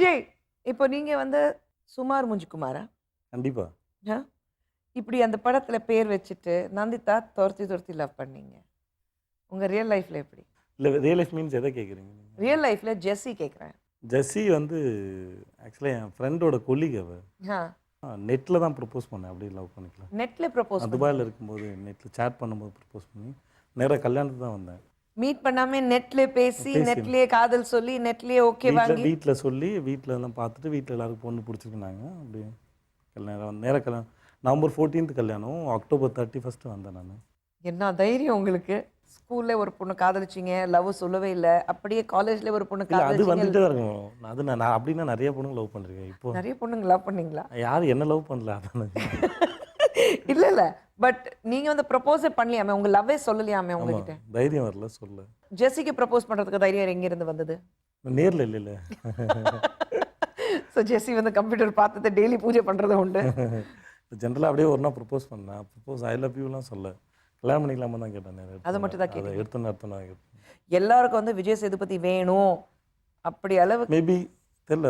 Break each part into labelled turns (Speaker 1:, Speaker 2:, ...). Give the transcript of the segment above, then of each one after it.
Speaker 1: விஜய் இப்போ நீங்க வந்து சுமார் முஞ்சிக்குமாரா
Speaker 2: கண்டிப்பாக
Speaker 1: இப்படி அந்த படத்துல பேர் வச்சுட்டு நந்திதா துரத்தி துரத்தி லவ் பண்ணீங்க. உங்க ரியல் லைஃப்ல எப்படி?
Speaker 2: இல்லை ரியல் லைஃப் மீன்ஸ் எதை கேட்குறீங்க நீங்கள்
Speaker 1: ரியல் லைஃப்ல ஜெஸ்ஸி கேக்குறேன்.
Speaker 2: ஜெஸ்ஸி வந்து ஆக்சுவலாக என் ஃப்ரெண்டோட கொல்லிக் அவ. நெட்டில் தான் ப்ரப்போஸ் பண்ணேன். அப்படியே லவ் பண்ணிக்கலாம்.
Speaker 1: நெட்ல ப்ரப்போஸ்
Speaker 2: துபாயில் இருக்கும்போது நெட்டில் சேட் பண்ணும்போது ப்ரப்போஸ் பண்ணி நேராக கல்யாணத்துக்கு தான் வந்தேன்.
Speaker 1: மீட் பண்ணாம நெட்ல பேசி. நெட்லயே காதல் சொல்லி நெட்லயே ஓகே வாங்கி.
Speaker 2: வீட்டில் சொல்லி வீட்டில் எல்லாம் பார்த்துட்டு வீட்டில் எல்லாருக்கும் பொண்ணு பிடிச்சிருக்குனாங்க. அப்படியே கல்யாணம் நேராக கல்யாணம். நவம்பர் ஃபோர்டீன்த் கல்யாணம் அக்டோபர் தேர்ட்டி ஃபஸ்ட்டு வந்தேன் நான்.
Speaker 1: என்ன தைரியம் உங்களுக்கு? ஸ்கூல்ல ஒரு பொண்ணு காதலிச்சீங்க லவ் சொல்லவே இல்லை. அப்படியே காலேஜ்ல ஒரு பொண்ணு
Speaker 2: அது வந்துட்டே இருக்கும். அது நான் நான் அப்படின்னா நிறைய பொண்ணுங்க லவ் பண்ணிருக்கேன். இப்போ
Speaker 1: நிறைய பொண்ணுங்க லவ் பண்ணீங்களா?
Speaker 2: யாரும் என்ன லவ் பண்ணல அதான்
Speaker 1: இல்ல இல்ல. பட் நீங்க வந்து ப்ரப்போஸே பண்ணலையாமே? உங்க லவ்வே சொல்லலையாமே உங்ககிட்ட?
Speaker 2: தைரியம் வரல சொல்ல.
Speaker 1: ஜெஸ்ஸிக்கு ப்ரப்போஸ் பண்றதுக்கு தைரியம் எங்க இருந்து வந்தது?
Speaker 2: நேரில் இல்லைல்ல
Speaker 1: ஸோ ஜெஸ்ஸி வந்து கம்ப்யூட்டர் பார்த்துட்டு டெய்லி பூஜை பண்றது உண்டு.
Speaker 2: ஜென்ரலாக அப்படியே ஒரு நாள் ப்ரப்போஸ் பண்ணேன் ப்ரப்போஸ் ஐ லவ் யூலாம் சொல்ல. கல்யாணம் பண்ணிக்கலாமா தான் கேட்டேன்
Speaker 1: அது மட்டும் தான்
Speaker 2: அதை
Speaker 1: கேட்டீங்க.
Speaker 2: எடுத்தோன்னு எடுத்தோன்னு கேட்டேன்.
Speaker 1: எல்லாருக்கும் வந்து விஜய் சேதுபதி வேணும். அப்படி அளவு
Speaker 2: மேபி தெரில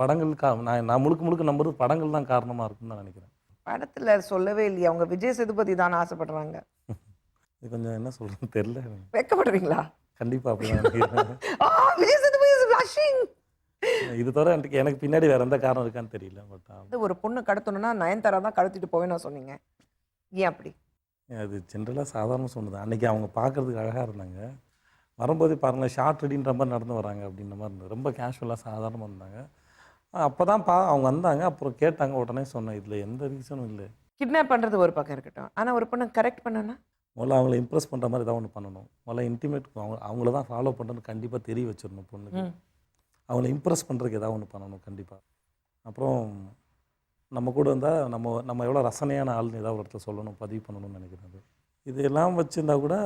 Speaker 2: படங்கள் கா நான் நான் முழுக்க முழுக்க நம்புறது படங்கள் தான் காரணமாக இருக்குன்னு தான் நினைக்கிறேன்.
Speaker 1: படத்துல சொல்லவே இல்லையா. அவங்க விஜய் சேதுபதி தான் ஆசைப்படுறாங்க.
Speaker 2: இது கொஞ்சம் என்ன சொல்கிறது தெரில
Speaker 1: வெக்கப்படுறீங்களா?
Speaker 2: கண்டிப்பாக அப்படி
Speaker 1: விஜய் சேதுபதி.
Speaker 2: இது தவிர எனக்கு எனக்கு பின்னாடி வேறு எந்த காரணம் இருக்கான்னு தெரியல பட்
Speaker 1: வந்து ஒரு பொண்ணு கடத்தணும்னா நயன்தாரா தான் கடத்திட்டு போவேன்னு சொன்னீங்க. ஏன் அப்படி?
Speaker 2: அது ஜென்ரலாக சாதாரண சொன்னது அன்றைக்கி அவங்க பார்க்குறதுக்கு அழகாக இருந்தாங்க. வரும்போது பாருங்கள் ஷார்ட் ரெடின்ற மாதிரி நடந்து வராங்க அப்படின்ற மாதிரி இருந்தது. ரொம்ப கேஷுவலாக சாதாரணமாக இருந்தாங்க. அப்போ தான் பா அவங்க வந்தாங்க. அப்புறம் கேட்டாங்க உடனே சொன்னேன் இதில் எந்த ரீசனும் இல்லை.
Speaker 1: கிட்னாப் பண்றது ஒரு பக்கம் இருக்கட்டும். ஆனா ஒரு பொண்ணு கரெக்ட் பண்ணனா
Speaker 2: முதல்ல அவங்கள இம்ப்ரெஸ் பண்ணுற மாதிரி ஏதாவது ஒன்று பண்ணணும். முதல்ல இன்டிமேட் அவங்க அவங்கள தான் ஃபாலோ பண்ணுறதுன்னு கண்டிப்பாக தெரிய வச்சிடணும் பொண்ணுக்கு. அவங்கள இம்ப்ரெஸ் பண்ணுறதுக்கு ஏதாவது ஒன்று பண்ணணும் கண்டிப்பாக அப்புறம் நம்ம கூட இருந்தால் நம்ம நம்ம எவ்வளோ ரசனையான ஆள்னு ஏதாவது ஒரு இடத்துல சொல்லணும் பதிவு பண்ணணும்னு நினைக்கிறேன் அது. இதெல்லாம் வச்சுருந்தா கூட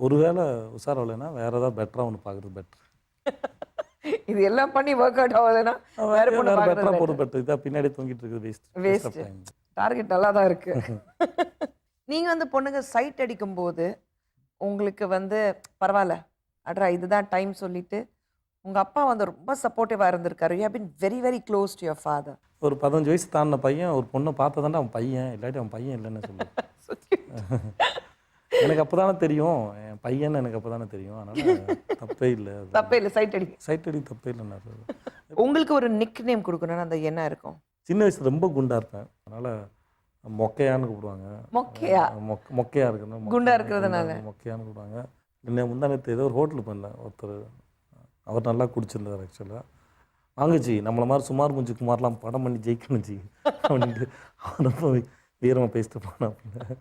Speaker 2: ஒருவேளை உஷாரவில்லைன்னா வேறு ஏதாவது பெட்டராக ஒன்று பார்க்குறது பெட்டர்
Speaker 1: இது எல்லாம் பண்ணி ஒர்க் அவுட் ஆகலைன்னா வேற பொண்ணு better.
Speaker 2: போகிறது பெட்டர் இதாக பின்னாடி தொங்கிட்டு இருக்குது வேஸ்ட் வேஸ்ட்
Speaker 1: டார்கெட் நல்லா தான் இருக்கு. நீங்க வந்து பொண்ணுங்க சைட் அடிக்கும் போது உங்களுக்கு வந்து பரவாயில்ல அட்ரா இதுதான் டைம் சொல்லிட்டு உங்க அப்பா வந்து ரொம்ப சப்போர்ட்டிவா இருந்திருக்காரு. You been very very close to your father
Speaker 2: ஒரு பதினஞ்சு வயசு தாண்டின பையன் ஒரு பொண்ணை பார்த்ததாண்டா அவன் பையன் இல்லாட்டி அவன் பையன் இல்லைன்னு சொல்லுவேன். எனக்கு அப்போ தானே தெரியும். என் பையன் எனக்கு அப்போ தானே தெரியும். அதனால் தப்பே இல்லை.
Speaker 1: தப்பே இல்லை. சைட் அடி.
Speaker 2: சைட் அடி தப்பே இல்லைன்னாரு
Speaker 1: உங்களுக்கு ஒரு நிக் நேம் கொடுக்கணும்னு அந்த என்ன இருக்கும்.
Speaker 2: சின்ன வயசுல ரொம்ப குண்டா இருப்பேன். அதனால் மொக்கையான்னு கூப்பிடுவாங்க.
Speaker 1: மொக்கையா?
Speaker 2: மொக் மொக்கையா இருக்கணும்
Speaker 1: குண்டா இருக்கிறதுனால.
Speaker 2: மொக்கையான்னு கூப்பிடுவாங்க. இன்னும் முந்தானத்து ஏதோ ஒரு ஹோட்டல் பண்ணல ஒருத்தர் அவர் நல்லா குடிச்சிருந்தார் ஆக்சுவலாக வாங்குச்சு நம்மள மாதிரி சுமார் முஞ்சி குமார்லாம் படம் பண்ணி ஜெயிக்கணும் ஜி அப்படின்ட்டு அவர் ரொம்ப வீரமாக பேசிட்டு போனேன் அப்படின்னு